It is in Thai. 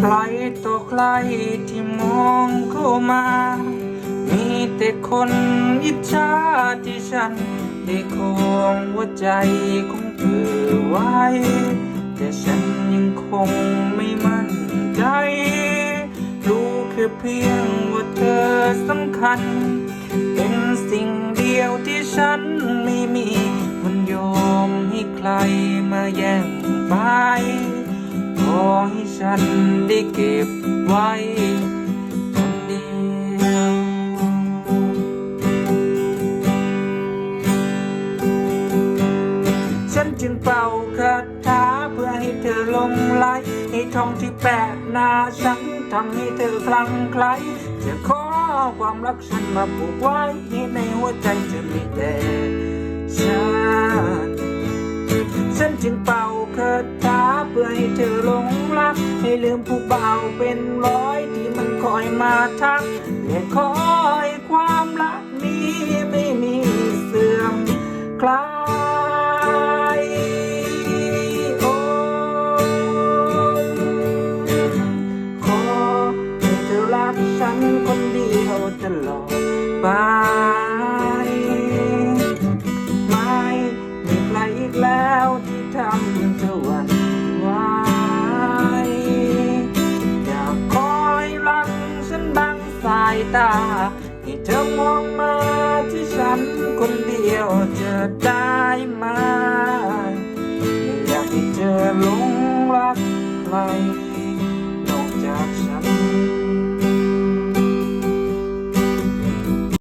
ใครต่อใครที่มองเข้ามา มีแต่คนอิจฉาที่ฉันได้คงหัวใจของเธอไว้ แต่ฉันยังคงไม่มั่นใจ รู้แค่เพียงว่าเธอสำคัญ เป็นสิ่งเดียวที่ฉันไม่มี มันยอมให้ใครมาแย่งไป ให้ฉันได้เก็บไว้คนเดียว ฉันจึงเป่าคาถาเพื่อให้เธอลงไหลให้ทองที่แปะหน้าฉันทำให้เธอคลั่งไคล้จะขอความรักฉันมาผูกไว้ให้ในหัวใจจะมีแต่ฉันฉันจึงเป่าคาถา ให้เธอหลงรัก ให้ลืมผู้เบาเป็นร้อยที่มันคอยมาทักและคอยความรักนี้ไม่มีเสื่อมคลายโอ้ขอให้เธอรักฉันคนเดียวตลอดไปายตา ที่เธอมองมาที่ฉันคนเดียวจะได้ไหมอยากให้เธอหลงรักใคร